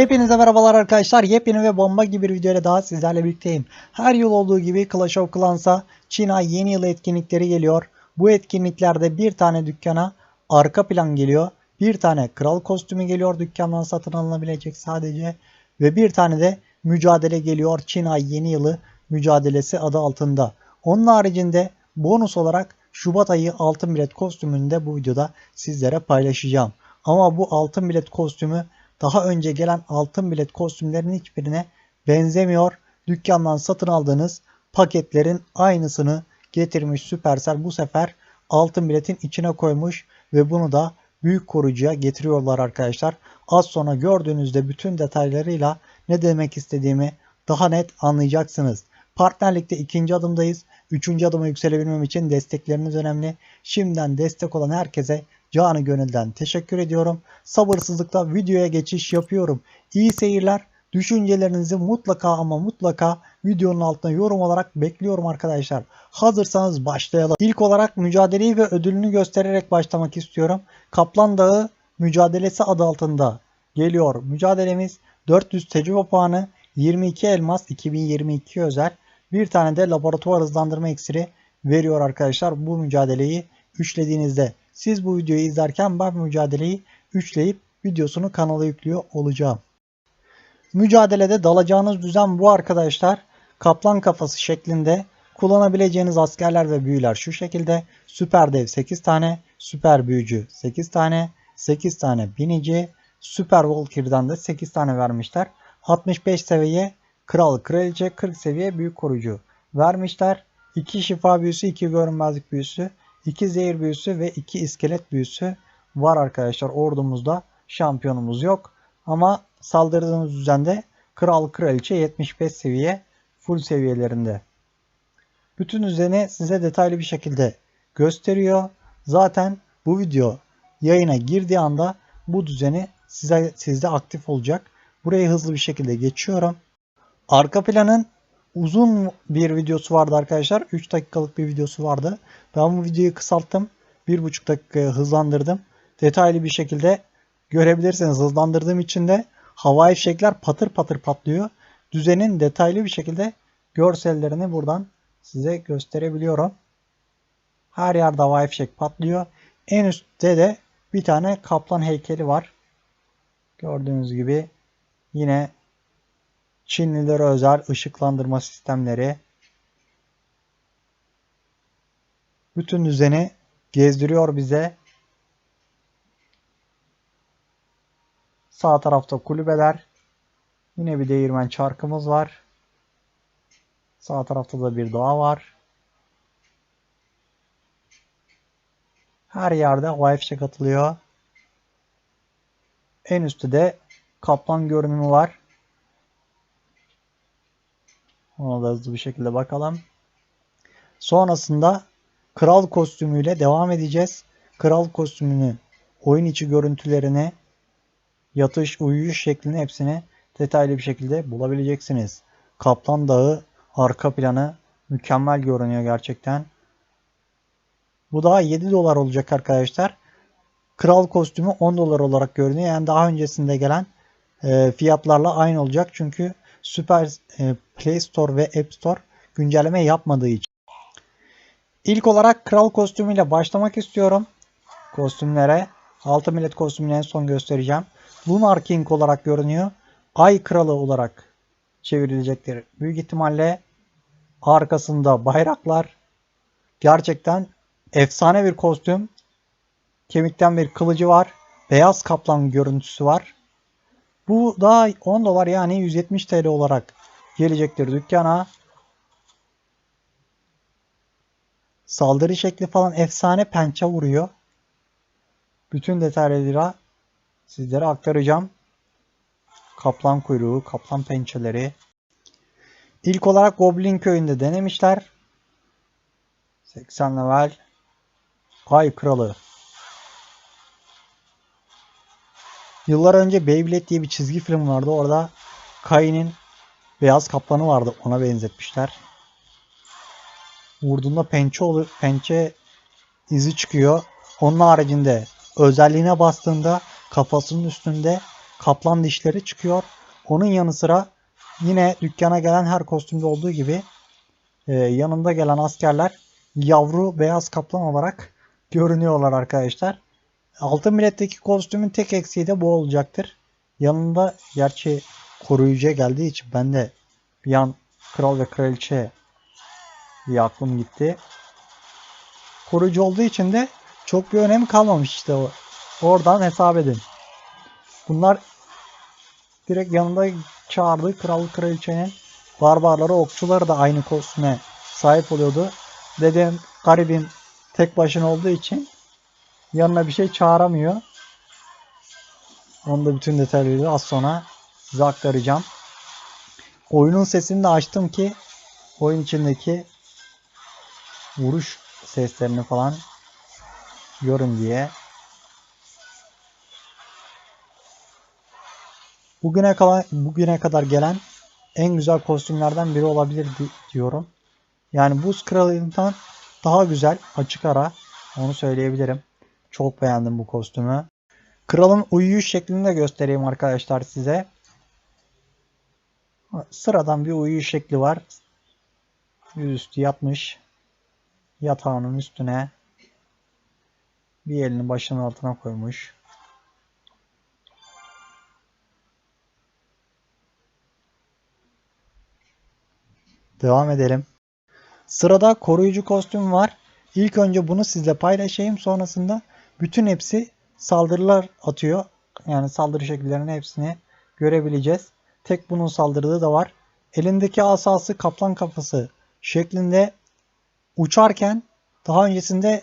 Hepinize merhabalar arkadaşlar. Yepyeni ve bomba gibi bir videoyla daha sizlerle birlikteyim. Her yıl olduğu gibi Clash of Clans'a Çin Ay yeni yıl etkinlikleri geliyor. Bu etkinliklerde bir tane dükkana arka plan geliyor. Bir tane kral kostümü geliyor dükkandan satın alınabilecek sadece. Ve bir tane de mücadele geliyor. Çin Ay yeni yılı mücadelesi adı altında. Onun haricinde bonus olarak Şubat ayı altın bilet kostümünü de bu videoda sizlere paylaşacağım. Ama bu altın bilet kostümü daha önce gelen altın bilet kostümlerinin hiçbirine benzemiyor. Dükkandan satın aldığınız paketlerin aynısını getirmiş Supercell bu sefer altın biletin içine koymuş ve bunu da büyük koruyucuya getiriyorlar arkadaşlar. Az sonra gördüğünüzde bütün detaylarıyla ne demek istediğimi daha net anlayacaksınız. Partnerlikte ikinci adımdayız. Üçüncü adıma yükselebilmem için destekleriniz önemli. Şimdiden destek olan herkese canı gönülden teşekkür ediyorum. Sabırsızlıkla videoya geçiş yapıyorum. İyi seyirler. Düşüncelerinizi mutlaka ama mutlaka videonun altına yorum olarak bekliyorum arkadaşlar. Hazırsanız başlayalım. İlk olarak mücadeleyi ve ödülünü göstererek başlamak istiyorum. Kaplan Dağı mücadelesi adı altında geliyor. Mücadelemiz 400 tecrübe puanı, 22 elmas 2022 özel. Bir tane de laboratuvar hızlandırma iksiri veriyor arkadaşlar bu mücadeleyi üçlediğinizde. Siz bu videoyu izlerken ben mücadeleyi üçleyip videosunu kanala yüklüyor olacağım. Mücadelede dalacağınız düzen bu arkadaşlar. Kaplan kafası şeklinde kullanabileceğiniz askerler ve büyüler şu şekilde. Süper dev 8 tane, süper büyücü 8 tane, 8 tane binici, süper Valkyrie'den de 8 tane vermişler. 65 seviye kral kraliçe 40 seviye büyük koruyucu vermişler. 2 şifa büyüsü, 2 görünmezlik büyüsü, 2 zehir büyüsü ve 2 iskelet büyüsü var arkadaşlar. Ordumuzda şampiyonumuz yok. Ama saldırdığımız düzende kral kraliçe 75 seviye full seviyelerinde. Bütün düzeni size detaylı bir şekilde gösteriyor. Zaten bu video yayına girdiği anda bu düzeni size sizde aktif olacak. Burayı hızlı bir şekilde geçiyorum. Arka planın uzun bir videosu vardı arkadaşlar. 3 dakikalık bir videosu vardı. Ben bu videoyu kısalttım. 1,5 dakikaya hızlandırdım. Detaylı bir şekilde görebilirsiniz. Hızlandırdığım için de havai fişekler patır patır patlıyor. Düzenin detaylı bir şekilde görsellerini buradan size gösterebiliyorum. Her yerde havai fişek patlıyor. En üstte de bir tane kaplan heykeli var. Gördüğünüz gibi yine Çinlilere özel ışıklandırma sistemleri. Bütün düzeni gezdiriyor bize. Sağ tarafta kulübeler. Yine bir değirmen çarkımız var. Sağ tarafta da bir doğa var. Her yerde havai fişek atılıyor. En üstte de kaplan görünümü var. Ona da hızlı bir şekilde bakalım. Sonrasında kral kostümüyle devam edeceğiz. Kral kostümünü, oyun içi görüntülerini, yatış, uyuyuş şeklini hepsini detaylı bir şekilde bulabileceksiniz. Kaplan Dağı arka planı mükemmel görünüyor gerçekten. Bu daha 7 dolar olacak arkadaşlar. Kral kostümü 10 dolar olarak görünüyor. Yani daha öncesinde gelen e, fiyatlarla aynı olacak. Çünkü Super e, Play Store ve App Store güncelleme yapmadığı için. İlk olarak kral kostümüyle başlamak istiyorum. Kostümlere. Altı millet kostümünü en son göstereceğim. Lunar King olarak görünüyor. Ay kralı olarak çevrilecektir. Büyük ihtimalle arkasında bayraklar. Gerçekten efsane bir kostüm. Kemikten bir kılıcı var. Beyaz kaplan görüntüsü var. Bu da 10 dolar yani 170 TL olarak gelecektir dükkana. Saldırı şekli falan efsane pençe vuruyor. Bütün detaylarıyla sizlere aktaracağım. Kaplan kuyruğu, kaplan pençeleri. İlk olarak Goblin köyünde denemişler. 80 level. Ay kralı. Yıllar önce Beyblade diye bir çizgi film vardı. Orada Kai'nin beyaz kaplanı vardı. Ona benzetmişler. Vurduğunda pençe olur, pençe izi çıkıyor. Onun haricinde özelliğine bastığında kafasının üstünde kaplan dişleri çıkıyor. Onun yanı sıra yine dükkana gelen her kostümde olduğu gibi e, yanında gelen askerler yavru beyaz kaplan olarak görünüyorlar arkadaşlar. Altın biletteki kostümün tek eksiği de bu olacaktır. Yanında gerçi koruyucuya geldiği için ben de bir an kral ve kraliçe bir aklım gitti. Koruyucu olduğu için de çok bir önemi kalmamış işte o. Oradan hesap edin. Bunlar direkt yanında çağırdığı kral kraliçenin barbarları okçuları da aynı kostüme sahip oluyordu. Dedem garibim tek başına olduğu için yanına bir şey çağıramıyor. Onu da bütün detayları az sonra size aktaracağım. Oyunun sesini de açtım ki oyun içindeki vuruş seslerini falan görün diye. Bugüne kadar bugüne kadar gelen en güzel kostümlerden biri olabilir diyorum. Yani Buz Kralı'ndan daha güzel açık ara onu söyleyebilirim. Çok beğendim bu kostümü. Kralın uyuyuş şeklini de göstereyim arkadaşlar size. Sıradan bir uyuyuş şekli var. Yüzüstü yatmış. Yatağının üstüne bir elini başının altına koymuş. Devam edelim. Sırada koruyucu kostüm var. İlk önce bunu sizle paylaşayım. Sonrasında bütün hepsi saldırılar atıyor. Yani saldırı şekillerinin hepsini görebileceğiz. Tek bunun saldırdığı da var. Elindeki asası kaplan kafası şeklinde uçarken daha öncesinde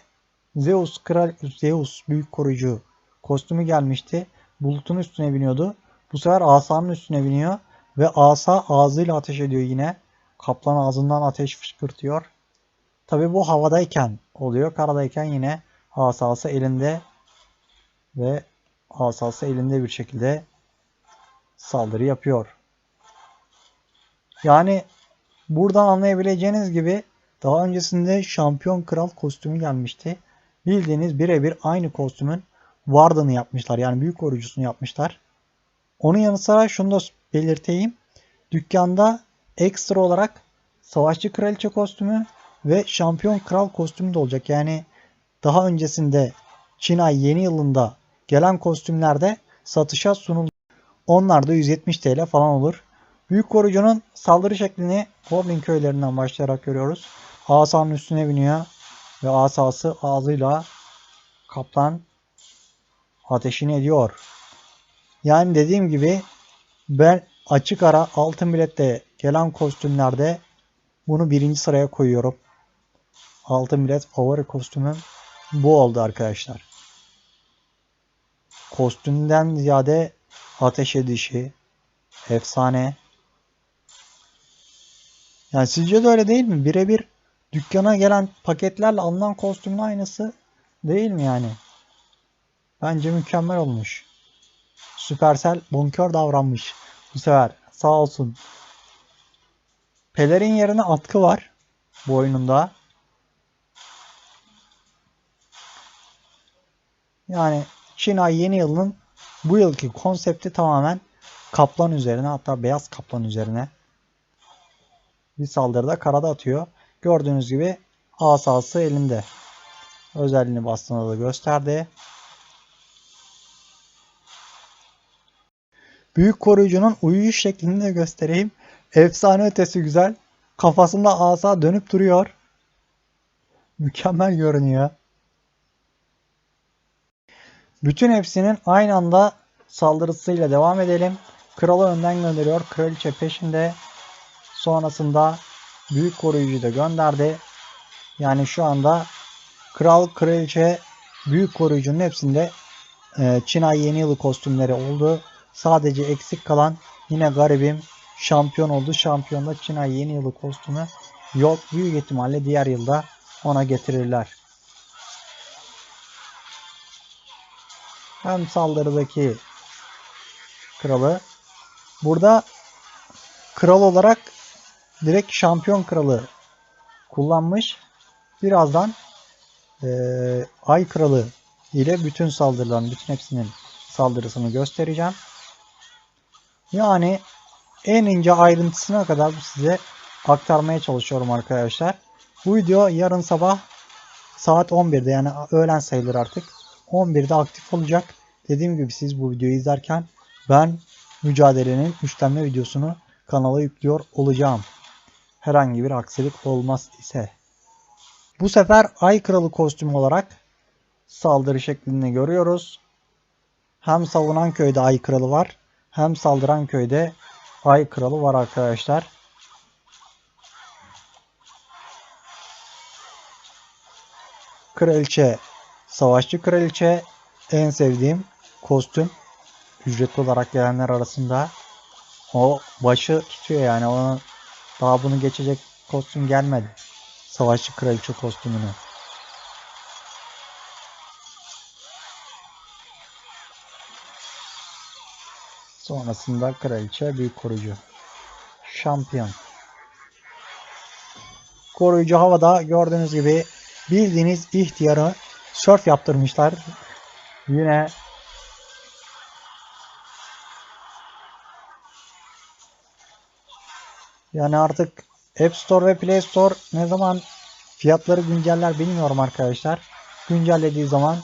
Zeus kral Zeus büyük koruyucu kostümü gelmişti. Bulutun üstüne biniyordu. Bu sefer asanın üstüne biniyor ve asa ağzıyla ateş ediyor yine. Kaplan ağzından ateş fışkırtıyor. Tabi bu havadayken oluyor. Karadayken yine asası elinde ve asası elinde bir şekilde saldırı yapıyor. Yani buradan anlayabileceğiniz gibi daha öncesinde şampiyon kral kostümü gelmişti. Bildiğiniz birebir aynı kostümün Warden'ı yapmışlar. Yani büyük koruyucusunu yapmışlar. Onun yanı sıra şunu da belirteyim. Dükkanda ekstra olarak savaşçı kraliçe kostümü ve şampiyon kral kostümü de olacak. Yani daha öncesinde Çin ay yeni yılında gelen kostümlerde satışa sunuldu. Onlar da 170 TL falan olur. Büyük korucunun saldırı şeklini Goblin köylerinden başlayarak görüyoruz. Asanın üstüne biniyor ve asası ağzıyla kaplan ateşini ediyor. Yani dediğim gibi ben açık ara altın bilette gelen kostümlerde bunu birinci sıraya koyuyorum. Altın bilet favori kostümüm bu oldu arkadaşlar. Kostümden ziyade ateş edişi efsane. Yani sizce de öyle değil mi? Birebir dükkana gelen paketlerle alınan kostümün aynısı değil mi yani? Bence mükemmel olmuş. Supercell bonkör davranmış bu sefer. Sağ olsun. Pelerin yerine atkı var bu oyununda. Yani Çin Ay yeni yılının bu yılki konsepti tamamen kaplan üzerine hatta beyaz kaplan üzerine bir saldırıda karada atıyor. Gördüğünüz gibi asası elinde. Özelliğini bastığında da gösterdi. Büyük koruyucunun uyuyuş şeklini de göstereyim. Efsane ötesi güzel. Kafasında asa dönüp duruyor. Mükemmel görünüyor. Bütün hepsinin aynı anda saldırısıyla devam edelim. Kralı önden gönderiyor. Kraliçe peşinde. Sonrasında büyük koruyucu da gönderdi. Yani şu anda kral, kraliçe, büyük koruyucunun hepsinde e, Çinay yeni yılı kostümleri oldu. Sadece eksik kalan yine garibim şampiyon oldu. Şampiyonda Çinay yeni yılı kostümü yok. Büyük ihtimalle diğer yılda ona getirirler. Hem saldırıdaki kralı. Burada kral olarak direkt şampiyon kralı kullanmış. Birazdan eee, Ay Kralı ile bütün saldırıların, bütün hepsinin saldırısını göstereceğim. Yani en ince ayrıntısına kadar size aktarmaya çalışıyorum arkadaşlar. Bu video yarın sabah saat 11'de yani öğlen sayılır artık. 11'de aktif olacak. Dediğim gibi siz bu videoyu izlerken ben mücadelenin üçlenme videosunu kanala yüklüyor olacağım. Herhangi bir aksilik olmaz ise. Bu sefer Ay Kralı kostümü olarak saldırı şeklinde görüyoruz. Hem savunan köyde Ay Kralı var hem saldıran köyde Ay Kralı var arkadaşlar. Kraliçe, Savaşçı Kraliçe en sevdiğim kostüm. Ücretli olarak gelenler arasında o başı tutuyor yani. Onu, daha bunu geçecek kostüm gelmedi. Savaşçı Kraliçe kostümünü. Sonrasında Kraliçe Büyük Koruyucu. Şampiyon. Koruyucu havada gördüğünüz gibi bildiğiniz ihtiyarı surf yaptırmışlar. Yine yani artık App Store ve Play Store ne zaman fiyatları günceller bilmiyorum arkadaşlar. Güncellediği zaman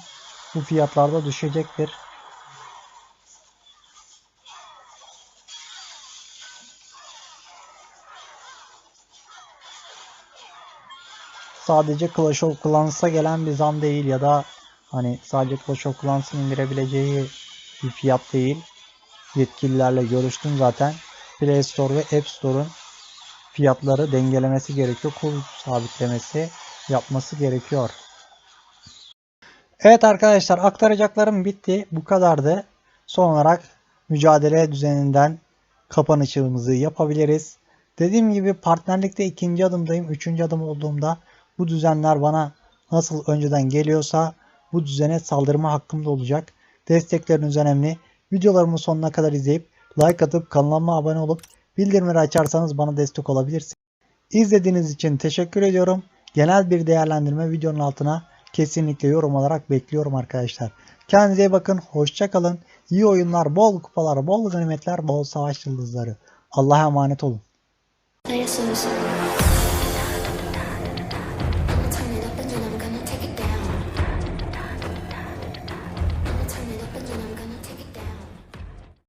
bu fiyatlarda düşecektir. Sadece Clash of Clans'a gelen bir zam değil ya da hani sadece Clash of Clans'ın indirebileceği bir fiyat değil. Yetkililerle görüştüm zaten. Play Store ve App Store'un fiyatları dengelemesi gerekiyor. Kur sabitlemesi yapması gerekiyor. Evet arkadaşlar aktaracaklarım bitti. Bu kadardı. Son olarak mücadele düzeninden kapanışımızı yapabiliriz. Dediğim gibi partnerlikte ikinci adımdayım. Üçüncü adım olduğumda bu düzenler bana nasıl önceden geliyorsa bu düzene saldırma hakkım da olacak. Destekleriniz önemli. Videolarımı sonuna kadar izleyip like atıp kanalıma abone olup bildirimleri açarsanız bana destek olabilirsiniz. İzlediğiniz için teşekkür ediyorum. Genel bir değerlendirme videonun altına kesinlikle yorum olarak bekliyorum arkadaşlar. Kendinize bakın. Hoşça kalın. İyi oyunlar, bol kupalar, bol ganimetler, bol savaş yıldızları. Allah'a emanet olun. Places